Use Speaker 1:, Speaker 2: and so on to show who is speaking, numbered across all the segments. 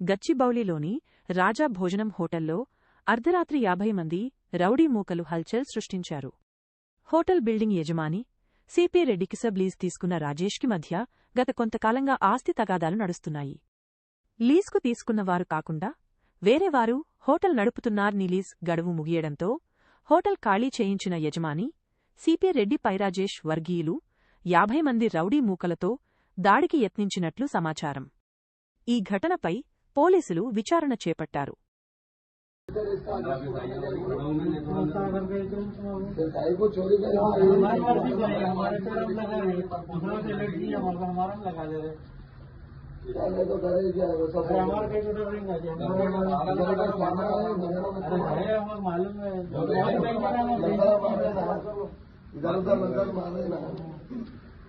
Speaker 1: గచ్చిబౌలిలోని రాజా భోజనం హోటల్లో అర్ధరాత్రి యాభై మంది రౌడీ మూకలు హల్చల్ సృష్టించారు. హోటల్ బిల్డింగ్ యజమాని సిపి రెడ్డికి సబ్ లీజ్ తీసుకున్న రాజేష్కి మధ్య గత కొంతకాలంగా ఆస్తి తగాదాలు నడుస్తున్నాయి. లీజ్కు తీసుకున్నవారు కాకుండా వేరేవారు హోటల్ నడుపుతున్నారని లీజ్ గడువు ముగియడంతో హోటల్ ఖాళీ చేయించిన యజమాని సిపి రెడ్డి పైరాజేష్ వర్గీయులు యాభై మంది రౌడీ మూకలతో దాడికి యత్నించినట్లు సమాచారం. ఈ ఘటనపై పోలీసులు విచారణ చేపట్టారు
Speaker 2: भाई को चोरी कर
Speaker 3: हमारी मर्जी करेंगे हमारे तरफ लगा रहे दूसरों से लेट दिया हमारे को हमारा लगा दे रहे
Speaker 2: मैं तो करे क्या वो सब
Speaker 3: अरे हमारे कहीं टूटा नहीं ना
Speaker 2: मेरे पास सामान है मेरे
Speaker 3: अरे भाई हमें मालूम है
Speaker 2: इधर उधर नजर मारे ना
Speaker 4: गलत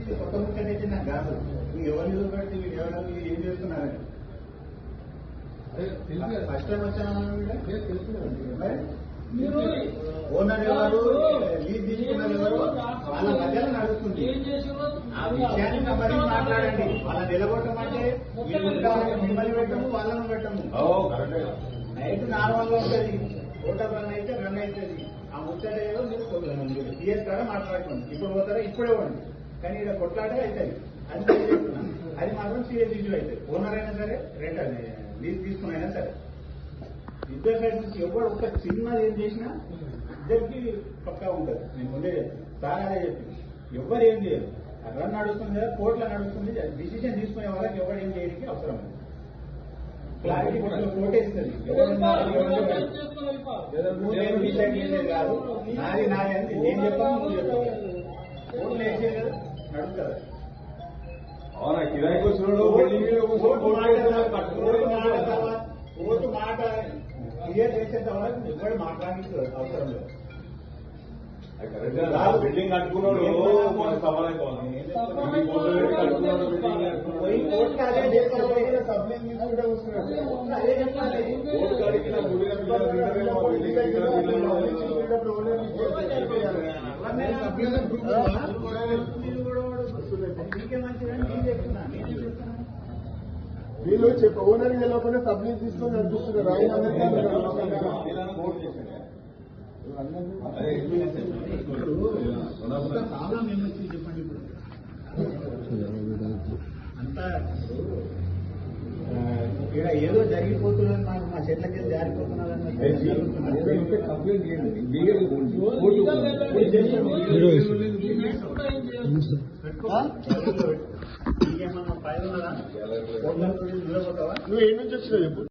Speaker 5: ఇది కొత్త ముచ్చటైతే నాకు కాదు. నువ్వు ఎవరిని చూపెడితే మీరు ఎవరు మీరు ఏం చేస్తున్నారని ఫస్ట్ టైం వచ్చాను మీరు? ఓనర్ ఎవరు? లీజ్ తీసుకున్నారు ఎవరు? వాళ్ళ మధ్యలో నడుస్తుంది. ఆ విషయాన్ని సంబంధించి మాట్లాడండి. వాళ్ళ మిమ్మల్ని పెట్టము వాళ్ళని పెట్టము. నైట్ నార్మల్గా ఉంటది. హోటల్ రన్ అయితే రన్ అవుతుంది. ఆ ముచ్చట ఏదో మీరు పిఎస్ కాడ మాట్లాడుకోండి. ఇప్పుడు పోతారా? ఇప్పుడే పోండి. కానీ ఇక్కడ కొట్లాట అవుతుంది అది. అది మాత్రం సీరియస్ ఇష్యూ అవుతుంది ఓనర్ అయినా సరే రెంట్ లీజ్ తీసుకుని అయినా సరే. ఇద్దరు సైడ్ నుంచి ఎవరు ఒక చిన్నది ఏం చేసినా ఇద్దరికి పక్కా ఉంటుంది. నేను ముందే చెప్తాను సార్ అదే చెప్పి ఎవరు ఏం చేయరు. రన్ నడుస్తుంది కదా కోర్టులో నడుస్తుంది. డిసిజన్ తీసుకునే వాళ్ళకి ఎవరు ఏం చేయడానికి అవసరం లేదు. క్లారిటీ కోర్టు ఇస్తుంది ఎవరు కాదు నాది నాది అని నేను చెప్పాను.
Speaker 4: కాడికి నా గుడి కట్టిన బిల్డింగ్ ఏమో బిల్డింగ్ కట్టిన బిల్డింగ్ ఏమో
Speaker 5: నీకే మంచిదని నేను చెప్తున్నా నేను చెప్తున్నా
Speaker 2: వీళ్ళు చెప్ప ఓనర్ వెళ్ళకుండా సబ్లీజ్ తీసుకొని నడిపిస్తున్నారు ఆయన
Speaker 4: కోర్టు చేశాడు. అదే ఎన్ని చేశాడు?
Speaker 5: అంత ప్రాబ్లం ఏమొచ్చింది చెప్పండి ఇప్పుడు అంతా ఇక్కడ ఏదో జరిగిపోతున్నది మాకు మా చెట్లకి జారిపోతున్నదని
Speaker 4: కంప్లైంట్ చేయండి
Speaker 2: నువ్వు ఏ నుంచి వచ్చినావు చెప్పు.